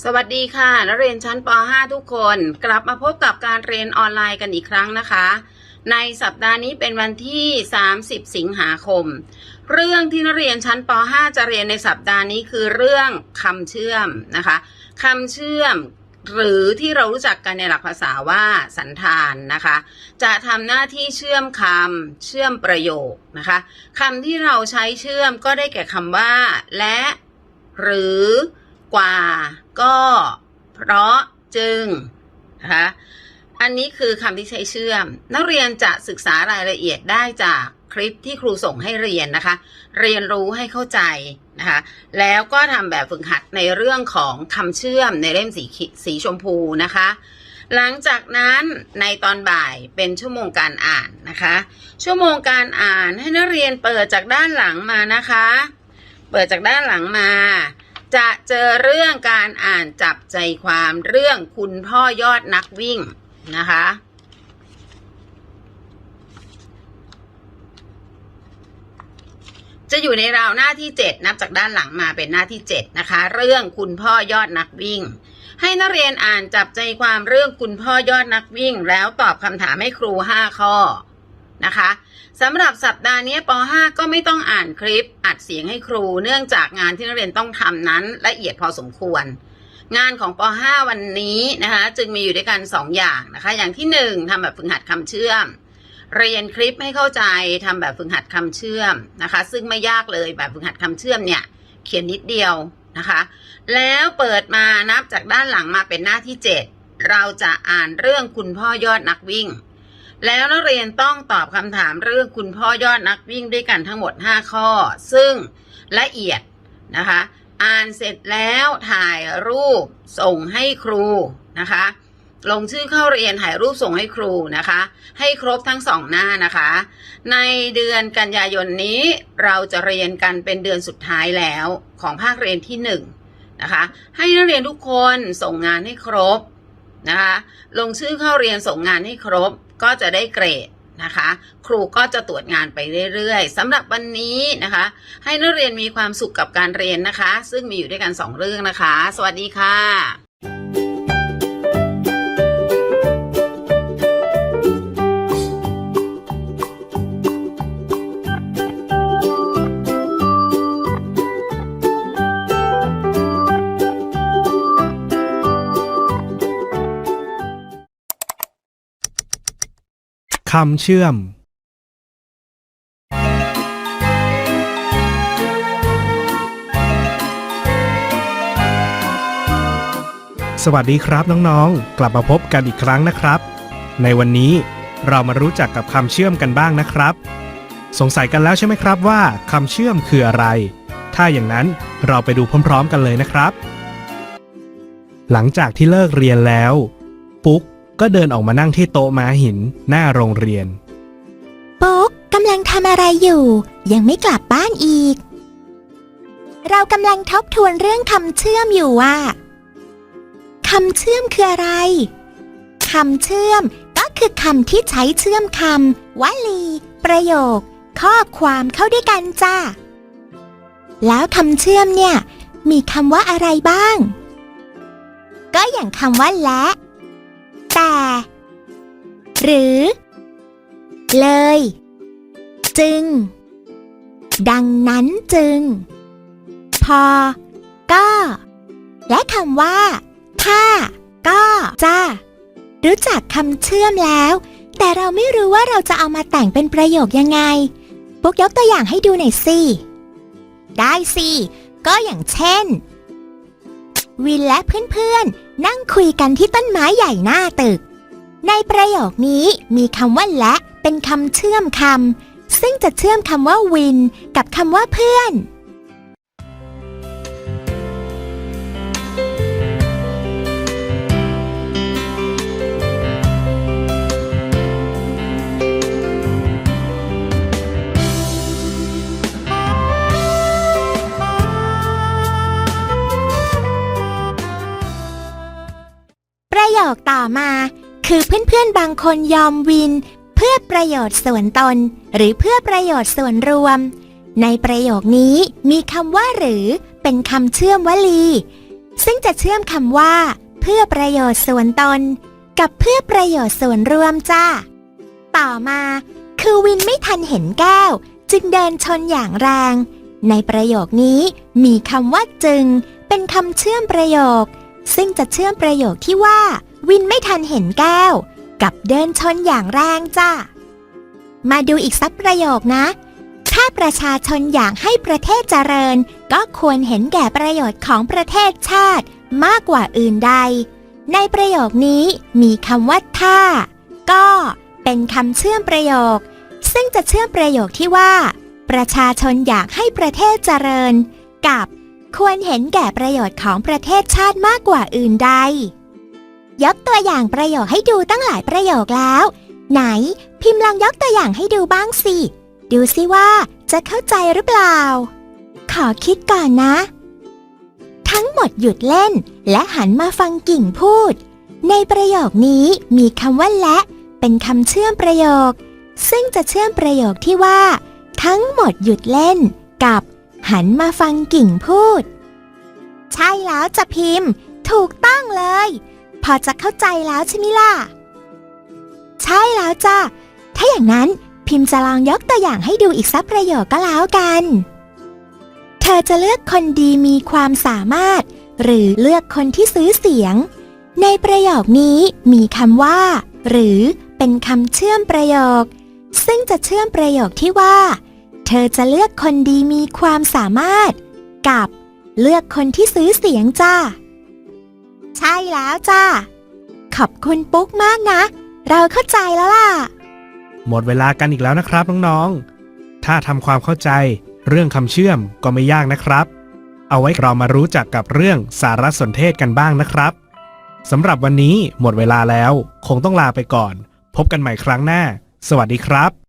สวัสดีค่ะ นักเรียนชั้นป .5 ทุกคน กลับมาพบกับการเรียนออนไลน์กันอีกครั้งนะคะ ในสัปดาห์นี้เป็นวันที่ 30 สิงหาคม เรื่องที่นักเรียนชั้นป .5 จะเรียนในสัปดาห์นี้คือเรื่องคำเชื่อมนะคะคำเชื่อมหรือที่เรารู้จักกันในหลักภาษาว่าสันธานนะคะ จะทำหน้าที่เชื่อมคำเชื่อมประโยคนะคะคำที่เราใช้เชื่อมก็ได้แก่คำว่า และ หรือ กว่า ก็เพราะจึงนะคะอันนี้คือคำที่ใช้เชื่อม นักเรียนจะศึกษารายละเอียดได้จากคลิปที่ครูส่งให้เรียนนะคะ เรียนรู้ให้เข้าใจนะคะแล้วก็ทำแบบฝึกหัดในเรื่องของคำเชื่อมในเล่มสีขีสีชมพูนะคะ หลังจากนั้นในตอนบ่ายเป็นชั่วโมงการอ่านนะคะ ชั่วโมงการอ่านให้นักเรียนเปิดจากด้านหลังมานะคะ เปิดจากด้านหลังมา จะเจอเรื่องการอ่านจับใจความเรื่องคุณพ่อยอดนักวิ่งนะคะ จะอยู่ในราวหน้าที่ 7 นับจากด้านหลังมาเป็นหน้าที่ 7 นะคะ เรื่องคุณพ่อยอดนักวิ่ง ให้นักเรียนอ่านจับใจความเรื่องคุณพ่อยอดนักวิ่ง แล้วตอบคำถามให้ครู 5 ข้อนะคะสำหรับสัปดาห์นี้ป .5 ก็ไม่ต้องอ่านคลิป อัดเสียงให้ครูเนื่องจากงานที่นักเรียนต้องทำนั้นละเอียดพอสมควร งานของป .5 วันนี้นะคะ จึงมีอยู่ด้วยกัน 2 อย่างนะคะ อย่างที่ 1ทำแบบฝึกหัดคำเชื่อม เรียนคลิปให้เข้าใจทำแบบฝึกหัดคำเชื่อมนะคะ ซึ่งไม่ยากเลยแบบฝึกหัดคำเชื่อมเนี่ยเขียนนิดเดียวนะคะ แล้วเปิดมานับจากด้านหลังมาเป็นหน้าที่ 7 เราจะอ่านเรื่องคุณพ่อยอดนักวิ่ง แล้วนักเรียนต้องตอบคำถามเรื่องคุณพ่อยอดนักวิ่งด้วยกันทั้งหมด 5 ข้อ ซึ่งละเอียดนะคะ อ่านเสร็จแล้วถ่ายรูปส่งให้ครูนะคะ ลงชื่อเข้าเรียนถ่ายรูปส่งให้ครูนะคะ ให้ครบทั้งสองหน้านะคะ ในเดือนกันยายนนี้เราจะเรียนกันเป็นเดือนสุดท้ายแล้วของภาคเรียนที่หนึ่งนะคะ ให้นักเรียนทุกคนส่งงานให้ครบ นะคะลงชื่อเข้าเรียนส่งงานให้ครบก็จะได้เกรดนะคะ ครูก็จะตรวจงานไปเรื่อยๆสำหรับวันนี้นะคะ ให้นักเรียนมีความสุขกับการเรียนนะคะ ซึ่งมีอยู่ด้วยกันสองเรื่องนะคะ สวัสดีค่ะ คำเชื่อม สวัสดีครับน้องๆ กลับมาพบกันอีกครั้งนะครับ ในวันนี้เรามารู้จักกับคำเชื่อมกันบ้างนะครับ สงสัยกันแล้วใช่ไหมครับว่าคำเชื่อมคืออะไร ถ้าอย่างนั้นเราไปดูพร้อม ๆ กันเลยนะครับ หลังจากที่เลิกเรียนแล้ว ปุ๊ก ก็เดินออกมานั่งที่โต๊ะม้าหินหน้าโรงเรียน ปุ๊กกำลังทำอะไรอยู่ ยังไม่กลับบ้านอีก เรากำลังทบทวนเรื่องคำเชื่อมอยู่ว่าคำเชื่อมคืออะไรคำเชื่อมก็คือคำที่ใช้เชื่อมคำวลี ประโยค ข้อความเข้าด้วยกันจ้าแล้วคำเชื่อมเนี่ย มีคำว่าอะไรบ้าง ก็อย่างคำว่าและ แต่ หรือ เลย จึง ดังนั้นจึง พอ ก็ และคำว่า ถ้า ก็จะรู้จักคำเชื่อมแล้ว แต่เราไม่รู้ว่าเราจะเอามาแต่งเป็นประโยคยังไงปุ๊กยกตัวอย่างให้ดูหน่อยสิ ได้สิ ก็อย่างเช่น วินและเพื่อนๆ นั่งคุยกันที่ต้นไม้ใหญ่หน้าตึก ในประโยคนี้มีคำว่าและเป็นคำเชื่อมคำซึ่งจะเชื่อมคำว่าวินกับคำว่าเพื่อน คต่อมา คือเพื่อนๆบางคนยอมวิน เพื่อประโยชน์ส่วนตน หรือเพื่อประโยชน์ส่วนรวม ในประโยคนี้มีคำว่าหรือเป็นคำเชื่อมวลี ซึ่งจะเชื่อมคำว่า เพื่อประโยชน์ส่วนตน กับเพื่อประโยชน์ส่วนรวมจ้า ต่อมา คือวินไม่ทันเห็นแก้ว จึงเดินชนอย่างแรง ในประโยคนี้มีคำว่าจึง เป็นคำเชื่อมประโยคซึ่งจะเชื่อมประโยคที่ว่า วินไม่ทันเห็นแก้ว กับเดินชนอย่างแรงจ้า มาดูอีกสักประโยคนะ ถ้าประชาชนอยากให้ประเทศเจริญ ก็ควรเห็นแก่ประโยชน์ของประเทศชาติมากกว่าอื่นใด ในประโยคนี้มีคำว่าถ้า ก็เป็นคำเชื่อมประโยค ซึ่งจะเชื่อมประโยคที่ว่า ประชาชนอยากให้ประเทศเจริญ กับควรเห็นแก่ประโยชน์ของประเทศชาติมากกว่าอื่นใด ยกตัวอย่างประโยคให้ดูตั้งหลายประโยคแล้ว ไหน พิมพ์ลองยกตัวอย่างให้ดูบ้างสิ ดูสิว่าจะเข้าใจหรือเปล่า ขอคิดก่อนนะ ทั้งหมดหยุดเล่น และหันมาฟังกิ่งพูด ในประโยคนี้มีคำว่าและเป็นคำเชื่อมประโยค ซึ่งจะเชื่อมประโยคที่ว่า ทั้งหมดหยุดเล่น กับ หันมาฟังกิ่งพูด ใช่แล้วจะพิมพ์ ถูกต้องเลย พอจะเข้าใจแล้วใช่ไหมล่ะ ใช่แล้วจ้ะ ถ้าอย่างนั้นพิมพ์จะลองยกตัวอย่างให้ดูอีกสักประโยคก็แล้วกัน เธอจะเลือกคนดีมีความสามารถ หรือเลือกคนที่ซื้อเสียง ในประโยคนี้มีคำว่า หรือเป็นคำเชื่อมประโยค ซึ่งจะเชื่อมประโยคที่ว่า เธอจะเลือกคนดีมีความสามารถ กับเลือกคนที่ซื้อเสียงจ้า ใช่แล้วจ้าขอบคุณปุ๊กมากนะ เราเข้าใจแล้วล่ะ หมดเวลากันอีกแล้วนะครับน้องๆ ถ้าทำความเข้าใจเรื่องคำเชื่อมก็ไม่ยากนะครับ เอาไว้เรามารู้จักกับเรื่องสารสนเทศกันบ้างนะครับสำหรับวันนี้หมดเวลาแล้ว คงต้องลาไปก่อน พบกันใหม่ครั้งหน้า สวัสดีครับ